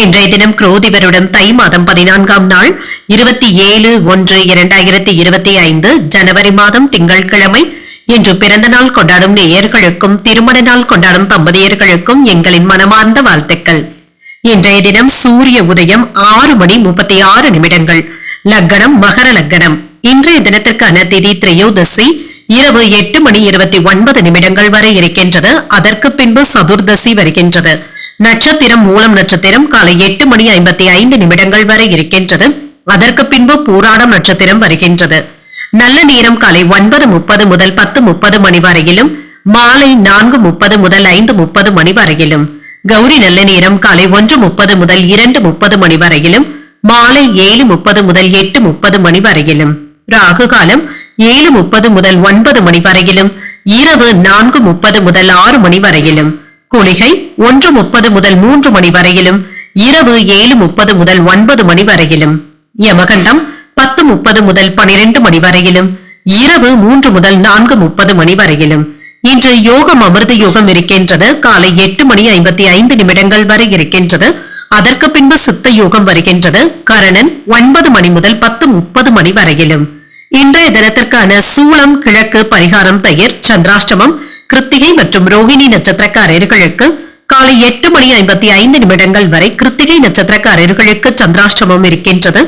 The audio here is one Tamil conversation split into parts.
இன்றைய தினம் குரோதி வருடம் தை மாதம் பதினான்காம் நாள் இருபத்தி ஏழு ஒன்று இரண்டாயிரத்தி இருபத்தி ஐந்து ஜனவரி மாதம் திங்கட்கிழமை. இன்று பிறந்த நாள் கொண்டாடும் நேயர்களுக்கும் திருமண நாள் கொண்டாடும் தம்பதியர்களுக்கும் எங்களின் மனமார்ந்த வாழ்த்துக்கள். இன்றைய தினம் சூரிய உதயம் ஆறு மணி முப்பத்தி ஆறு நிமிடங்கள். லக்னம் மகர லக்னம் இன்றைய தினத்திற்கான திதி திரையோதசி. இரவு எட்டு மணி இருபத்தி ஒன்பது நிமிடங்கள் வரை இருக்கின்றது. அதற்கு பின்பு சதுர்தசி வருகின்றது. நட்சத்திரம் மூலம் நட்சத்திரம் காலை எட்டு மணி ஐம்பத்தி ஐந்து நிமிடங்கள் வரை இருக்கின்றது. அதற்கு பின்பு பூராடம் நட்சத்திரம் வருகின்றது. நல்ல நேரம் காலை ஒன்பது முப்பது முதல் பத்து முப்பது மணி வரையிலும் மாலை நான்கு முப்பது முதல் ஐந்து முப்பது மணி வரையிலும். கௌரி நல்ல நேரம் காலை ஒன்று முப்பது முதல் இரண்டு முப்பது மணி வரையிலும் மாலை ஏழு முப்பது முதல் எட்டு முப்பது மணி வரையிலும். ராகு காலம் ஏழு முப்பது முதல் ஒன்பது மணி வரையிலும் இரவு நான்கு முப்பது முதல் ஆறு மணி வரையிலும். குளிகை ஒன்று முப்பது முதல் மூன்று மணி வரையிலும் இரவு ஏழு முப்பது முதல் ஒன்பது மணி வரையிலும் யமகண்டம் பத்து முப்பது முதல் பனிரெண்டு மணி வரையிலும் இரவு மூன்று முதல் நான்கு முப்பது மணி வரையிலும். இன்று யோகம் அமிர்த யோகம் இருக்கின்றது. காலை எட்டு மணி ஐம்பத்தி ஐந்து நிமிடங்கள் வரை இருக்கின்றது. அதற்கு பின்பு சித்த யோகம் வருகின்றது. கரணன் ஒன்பது மணி முதல் பத்து முப்பது மணி வரையிலும். இன்றைய தினத்திற்கான சூளம் கிழக்கு பரிகாரம் தயிர் சந்திராஷ்டமம் கிருத்திகை மற்றும் ரோஹிணி நட்சத்திரக்காரர்களுக்கு காலை எட்டு மணி ஐம்பத்தி ஐந்து நிமிடங்கள் வரை கிருத்திகை நட்சத்திரக்காரர்களுக்கு சந்திராஷ்டமம் இருக்கின்றது.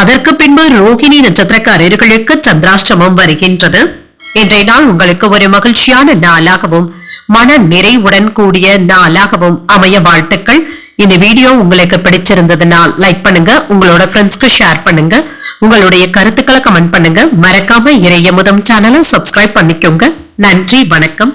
அதற்கு பின்பு ரோஹிணி நட்சத்திரக்காரர்களுக்கு சந்திராஷ்டமம் வருகின்றது. இன்றைய நாள் உங்களுக்கு ஒரு மகிழ்ச்சியான நாளாகவும் மன நிறைவுடன் கூடிய நாளாகவும் அமைய வாழ்த்துக்கள். இந்த வீடியோ உங்களுக்கு பிடிச்சிருந்ததுனால் லைக் பண்ணுங்க உங்களோட ஃப்ரெண்ட்ஸ்க்கு ஷேர் பண்ணுங்க. உங்களுடைய கருத்துக்களை கமெண்ட் பண்ணுங்க. மறக்காம இறையமுதம் சேனலை சப்ஸ்கிரைப் பண்ணிக்கோங்க. நன்றி வணக்கம்.